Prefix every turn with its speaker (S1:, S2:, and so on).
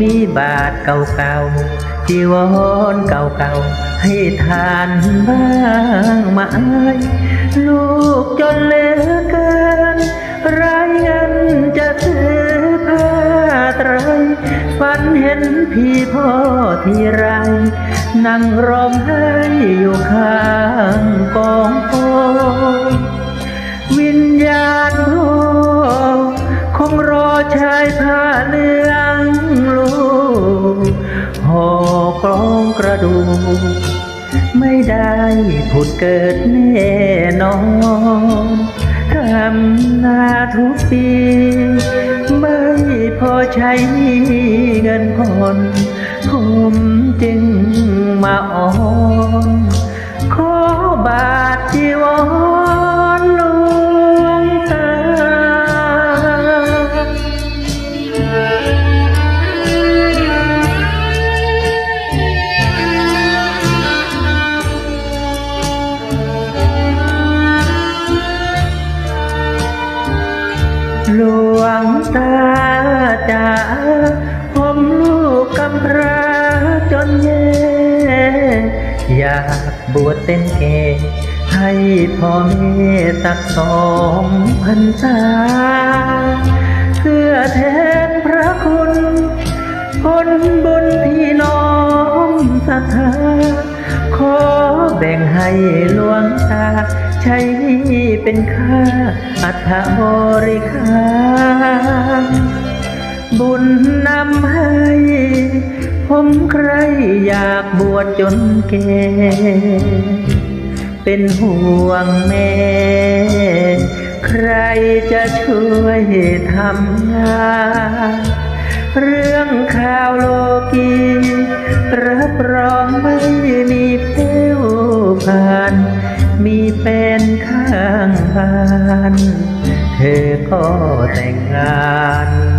S1: มีบาทเก่าๆจีวรเก่าๆ ให้ทานบ้างไหมลูกจนเหลือเกินไรเงินจะซื้อผ้าไตรฝันเห็นพี่พ่อที่ไร นั่งร้องไห้อยู่ข้างกองโฟวิญญาณพ่อคงรอชายผ้าเหลือ ระดูกไม่ได้ผุดเกิดแน่นอนทำนาทุกปี ไม่พอใช้นี้เงินผ่อนผมจึงมาอ่อน วงตาจ๋าผมลูกกำพร้าจนแย่อยากบวชเต้นเกให้พ่อแม่สักสองพันษาเพื่อแทนพระคุณผลบุญที่น้อมศรัทธาขอแบ่งให้หลวงตาใช้เป็นค่าอัฐบริคา บุญนำให้ ผมใครอยากบวชจนแก่เป็นห่วงแม่ ใครจะช่วยทำงานเรื่องข่าวโลกีรับรองไม่มีเพ้วผ่าน มีเป็นข้างบ้าน เธอก็แต่งงาน